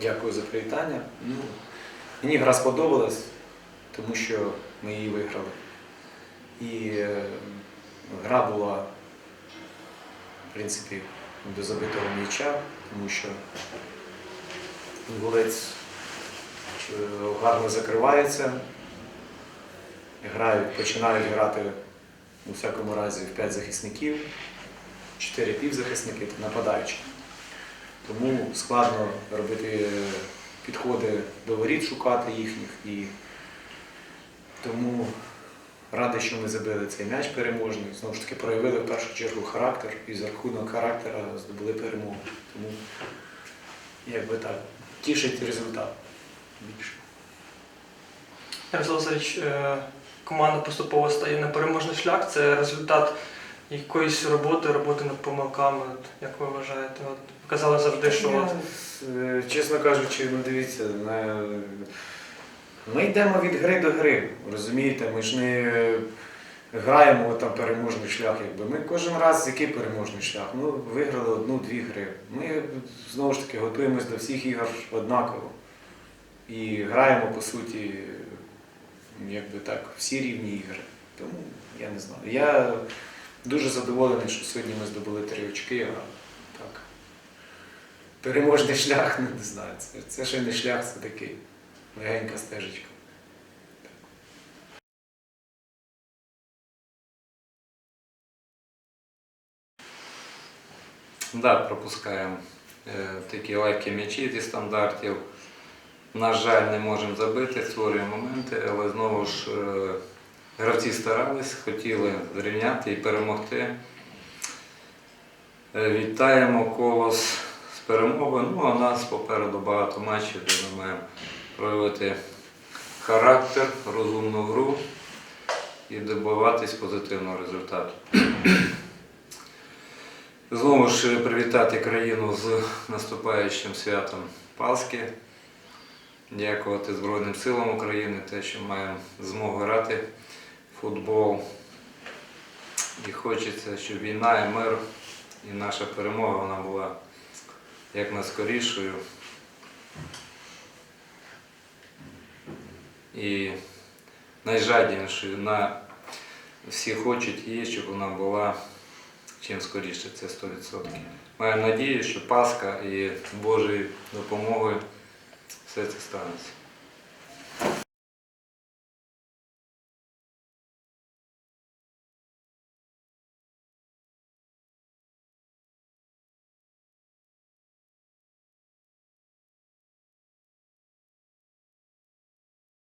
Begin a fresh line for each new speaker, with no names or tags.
Дякую за привітання. Ну, мені гра сподобалась, тому що ми її виграли. І е, гра була, в принципі, до забитого м'яча, тому що голець гарно закривається, грають, починають грати у всякому разі в 5 захисників, 4 півзахисники та нападаючі. Тому складно робити підходи до воріт, шукати їхніх. І тому радий, що ми забили цей м'яч переможний. Знову ж таки, проявили в першу чергу характер і за рахунок характера здобули перемогу. Тому якби так, тішить результат більше.
Ярослав Васильович, е, команда поступово стає на переможний шлях. Це результат якоїсь роботи, роботи над помилками. Як ви вважаєте? Казали завжди, що
е, чесно кажучи, ну дивіться, на... ми йдемо від гри до гри, розумієте? Ми ж не граємо там переможний шлях. Якби. Ми кожен раз який переможний шлях? Ну, виграли одну-дві гри. Ми знову ж таки готуємось до всіх ігор однаково. І граємо, по суті, якби так, всі рівні ігри. Тому я не знаю. Я дуже задоволений, що сьогодні ми здобули три очки, а. Переможний шлях, ну, не знаю. Це, це ще не шлях, це такий легенька стежечка.
Да, пропускаємо е, такі легкі м'ячі зі стандартів. На жаль, не можемо забити, створюємо моменти, але знову ж е, гравці старались, хотіли зрівняти і перемогти. Е, Вітаємо колос з перемогою. Ну, а у нас попереду багато матчів, де ми маємо проявити характер, розумну гру і добиватись позитивного результату. Знову ж привітати країну з наступаючим святом Пасхи. Дякувати Збройним силам України, те, що маємо змогу грати в футбол. І хочеться, щоб війна і мир і наша перемога вона була як найскорішою. І найжаднішою на всі хочуть її, щоб вона була чим скоріше, це 100%. Маю надію, що Пасха і Божою допомогою все це станеться.